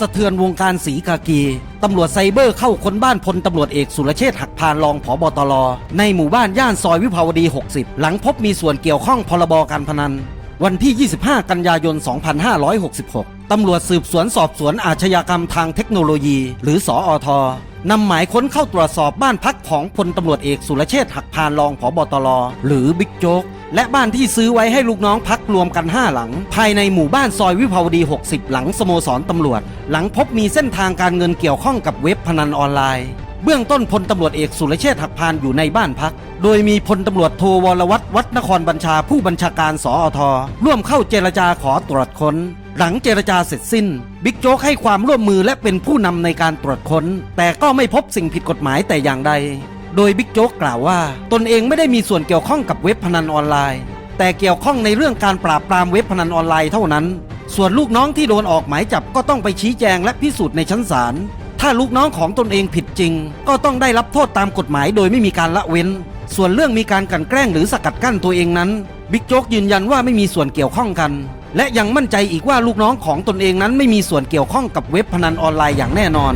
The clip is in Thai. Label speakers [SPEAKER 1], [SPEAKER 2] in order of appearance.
[SPEAKER 1] สะเทือนวงการสีกากี ตำรวจไซเบอร์เข้าค้นบ้านพลตำรวจเอกสุรเชษฐ์หักพานรองผอบตรในหมู่บ้านย่านซอยวิภาวดี 60 หลังพบมีส่วนเกี่ยวข้องพรบการพนัน วันที่ 25 กันยายน 2566 ตำรวจสืบสวนสอบสวนอาชญากรรมทางเทคโนโลยี หรือสออทนำหมายค้นเข้าตรวจสอบบ้านพักของพลตำรวจเอกสุรเชษฐ์หักพานรองผอบตรหรือบิ๊กโจ๊กและบ้านที่ซื้อไว้ให้ลูกน้องพักรวมกัน 5 หลัง ภายในหมู่บ้านซอยวิภาวดี 60 หลังสโมสรตำรวจ หลังพบมีเส้นทางการเงินเกี่ยวข้องกับเว็บพนันออนไลน์ เบื้องต้นพลตำรวจเอกสุรเชษฐ์หักพานอยู่ในบ้านพัก โดยมีพลตำรวจโทวรวัตรวัดนครบัญชาผู้บัญชาการสอทร่วมเข้าเจรจาขอตรวจค้น หลังเจรจาเสร็จสิ้น บิ๊กโจ๊กให้ความร่วมมือและเป็นผู้นำในการตรวจค้น แต่ก็ไม่พบสิ่งผิดกฎหมายแต่อย่างใด โดยบิ๊กโจ๊กกล่าวว่า ตนเองไม่ได้มีส่วนเกี่ยวข้องกับเว็บพนันออนไลน์ แต่เกี่ยวข้องในเรื่องการปราบปรามเว็บพนันออนไลน์เท่านั้นส่วนลูกน้องที่โดนออกหมายจับก็ต้องไปชี้แจงและพิสูจน์ในชั้นศาล ถ้าลูกน้องของตนเองผิดจริง ก็ต้องได้รับโทษตามกฎหมายโดยไม่มีการละเว้น ส่วนเรื่องมีการกันแกล้งหรือสกัดกั้นตัวเองนั้นบิ๊กโจ๊กยืนยันว่าไม่มีส่วนเกี่ยวข้องกัน และยังมั่นใจอีกว่าลูกน้องของตนเองนั้นไม่มีส่วนเกี่ยวข้องกับเว็บพนันออนไลน์อย่างแน่นอน